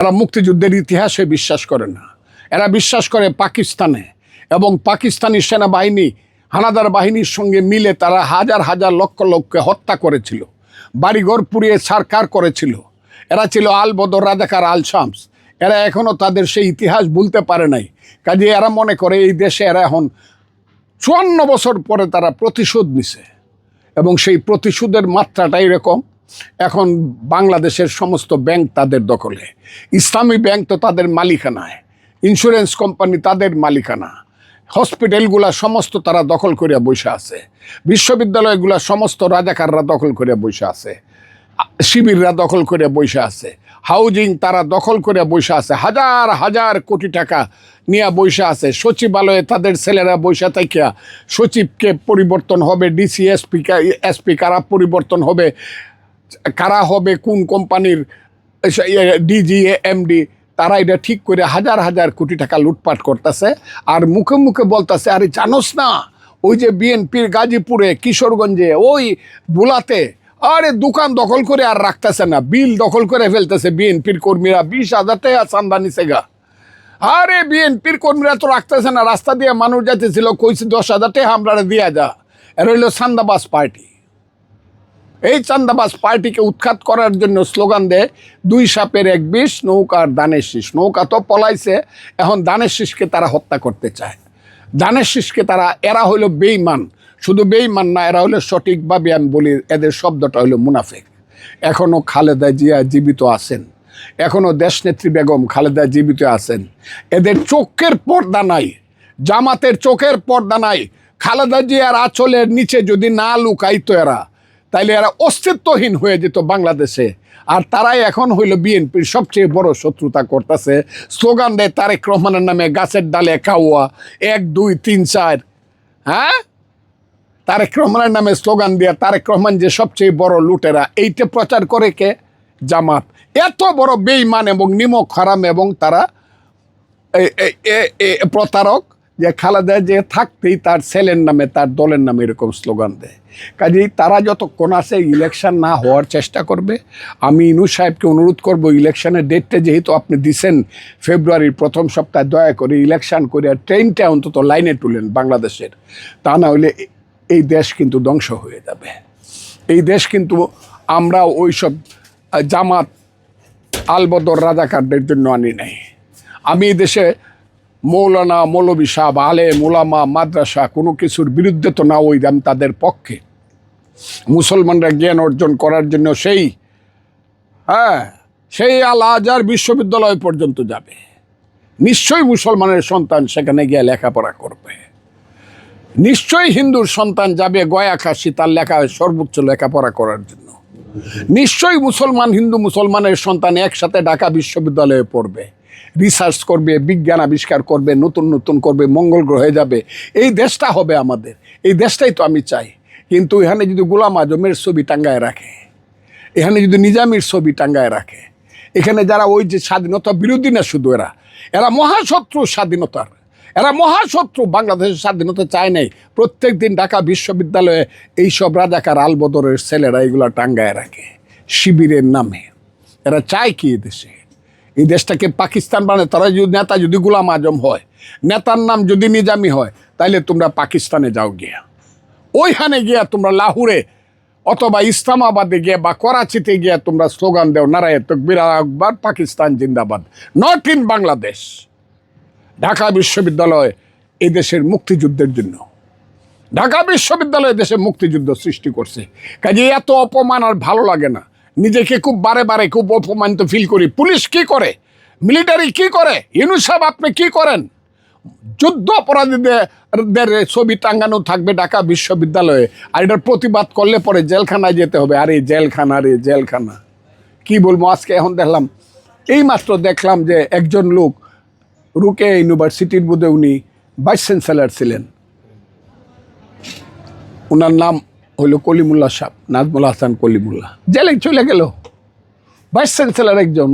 এরা মুক্তিযুদ্ধের ইতিহাসে বিশ্বাস করে না। এরা বিশ্বাস করে পাকিস্তানে এবং পাকিস্তানি সেনাবাহিনী, হানাদার বাহিনীর সঙ্গে মিলে তারা হাজার হাজার লক্ষ লক্ষকে হত্যা করেছিল, বাড়িঘর পুড়িয়ে সারকার করেছিল। এরা ছিল আল বদর রাজাকার আল শামস। এরা এখনও তাদের সেই ইতিহাস ভুলতে পারে নাই। কাজে এরা মনে করে এই দেশে এরা এখন চুয়ান্ন বছর পরে তারা প্রতিশোধ নিছে এবং সেই প্রতিশোধের মাত্রাটা এরকম এখন বাংলাদেশের সমস্ত ব্যাংক তাদের দখলে। ইসলামী ব্যাংক তো তাদের মালিকানায়। ইন্স্যুরেন্স কোম্পানি তাদের মালিকানা। হসপিটালগুলা সমস্ত তারা দখল করিয়া বসে আছে। বিশ্ববিদ্যালয়গুলা সমস্ত রাজাকাররা দখল করিয়া বসে আছে। শিবিররা দখল করে বসে আছে। হাউজিং তারা দখল করে বসে আছে। হাজার হাজার কোটি টাকা নিয়ে বসে আছে। সচিবালয়ে তাদের ছেলেরা বসে থাকিয়া সচিবকে পরিবর্তন হবে ডিসি এসপি এসপি কারা পরিবর্তন হবে। কারা হবে, কোন কোম্পানির ডিজি, এমডি, তারা এটা ঠিক করে হাজার হাজার কোটি টাকা লুটপাট করতেছে আর মুখে মুখে বলতেছে, আরে জানোস না, ওই যে বিএনপির গাজীপুরে, কিশোরগঞ্জে, ওই বুলাতে, আরে দোকান দখল করে আর রাখতেছে না, বিল দখল করে ফেলতেছে বিএনপির কর্মীরা, বিশ হাজার টাকা চান্দা নিছে গা। আরে বিএনপির কর্মীরা তো রাখতেছে না, রাস্তা দিয়ে মানুষ যাইতেছিল, কইছে দশ হাজার টাকা আমরা দিয়া যা, এর হইল সান্দাবাস পার্টি। এই চান্দাবাজ পার্টিকে উৎখাত করার জন্য স্লোগান দেয়, দুই সাপের এক বিষ নৌকার দানের শীষ। নৌকা তো পলাইছে, এখন দানের শীষকে তারা হত্যা করতে চায়। দানের শীষকে তারা, এরা হইল বেইমান শুধু বেইমান না, এরা হইল সঠিকভাবে আমি বলি, এদের শব্দটা হইল মুনাফেক। এখনও খালেদা জিয়া জীবিত আছেন। এখনও দেশনেত্রী বেগম খালেদা জীবিত আছেন। এদের চোখের পর্দা নাই, জামাতের চোখের পর্দা নাই। খালেদা জিয়ার আঁচলের নিচে যদি না লুকাইতো এরা তাইলে এরা অস্তিত্বহীন হয়ে যেত বাংলাদেশে। আর তারাই এখন হইল বিএনপির সবচেয়ে বড় শত্রুতা করতেছে। স্লোগান দেয়, তারেক রহমানের নামে গাছের ডালে কাউয়া, এক, দুই, তিন, চার। হ্যাঁ? তারেক রহমানের নামে স্লোগান দিয়ে, তারেক রহমান যে সবচেয়ে বড় লুটেরা। এইটা প্রচার করে কে? জামাত। এত বড় বেইমান এবং নিমক হারাম এবং তারা প্রতারক যে খালেদা যে থাকতেই তার ছেলের নামে, তার দলের নামে এরকম স্লোগান দেয়। কাজেই তারা যতক্ষণ আছে ইলেকশন না হওয়ার চেষ্টা করবে। আমি ইনু সাহেবকে অনুরোধ করব ইলেকশনের ডেটটা যেহেতু আপনি দিছেন, ফেব্রুয়ারির প্রথম সপ্তাহে দয়া করে ইলেকশন করে ট্রেনটা অন্তত লাইনে তুলেন বাংলাদেশের। তা না হলে এই দেশ কিন্তু ধ্বংস হয়ে যাবে। এই দেশ কিন্তু আমরা ওইসব জামাত, আলবদর রাজাকারদের জন্য আনি নাই। আমি দেশে মৌলানা মৌলবী সাহেব আলে মোলামা মাদ্রাসা কোনো কিছুর বিরুদ্ধে তো না ওই আমি তাদের পক্ষে। মুসলমানরা জ্ঞান অর্জন করার জন্য সেই হ্যাঁ সেই আল আজার বিশ্ববিদ্যালয় পর্যন্ত যাবে। নিশ্চয়ই মুসলমানের সন্তান সেখানে গিয়ে লেখাপড়া করবে। নিশ্চয়ই হিন্দুর সন্তান যাবে গয়া কাশি, তার লেখা সর্বোচ্চ লেখাপড়া করার জন্য। নিশ্চয়ই মুসলমান, হিন্দু মুসলমানের সন্তান একসাথে ঢাকা বিশ্ববিদ্যালয়ে পড়বে। রিসার্চ করবে, বিজ্ঞান আবিষ্কার করবে, নতুন নতুন করবে, মঙ্গল গ্রহে যাবে। এই দেশটা হবে আমাদের। এই দেশটাই তো আমি চাই। কিন্তু এখানে যদি গোলাম আজমের ছবি টাঙ্গায় রাখে, এখানে যদি নিজামির ছবি টাঙ্গায় রাখে, এখানে যারা ওই যে স্বাধীনতা বিরোধী না শুধু এরা এরা মহাশত্রু স্বাধীনতার, এরা মহাশত্রু, বাংলাদেশের স্বাধীনতা চায় নাই। প্রত্যেক দিন ঢাকা বিশ্ববিদ্যালয়ে এইসব রাজাকার আলবদরের ছেলেরা এগুলো টাঙ্গায় রাখে। শিবিরের নামে। এরা চায় কি দেশে? এই দেশটাকে পাকিস্তান বানায়, তারা যদি নেতা, যদি গুলাম আজম হয়, নেতার নাম যদি নিজামি হয়, তাইলে তোমরা পাকিস্তানে যাও গিয়া। ওইখানে গিয়া তোমরা লাহুরে অথবা ইসলামাবাদে গিয়ে বা করাচিতে গিয়ে তোমরা স্লোগান দেও, নারায় তকবির আকবর, পাকিস্তান জিন্দাবাদ। নট ইন বাংলাদেশ, ঢাকা বিশ্ববিদ্যালয় এই দেশের মুক্তিযুদ্ধের জন্য। ঢাকা বিশ্ববিদ্যালয় দেশে মুক্তিযুদ্ধ সৃষ্টি করছে। কাজে এত অপমান আর ভালো লাগে না। নিজেকে খুব বারে বারে খুব অপমানিত ফিল করি। পুলিশ কি করে? মিলিটারি কি করে? ইউনুস সাহেব, আপনি কি করেন? যুদ্ধ অপরাধীদের ছবি টাঙ্গানো থাকবে ঢাকা বিশ্ববিদ্যালয়ে। আর এটার প্রতিবাদ করলে পরে জেলখানায় যেতে হবে। আরে, জেলখানা রে জেলখানা। কি বলব, আজকে এখন দেখলাম, এই মাত্র দেখলাম যে একজন লোক রুকে ইউনিভার্সিটির বোধে উনি ভাইস চ্যান্সেলার ছিলেন। ওনার নাম হইল কলিমুল্লা সাহ নাজমুল হাসান কলিমুল্লাহ। জেলে চলে গেল। ভাইস চ্যান্সেলার একজন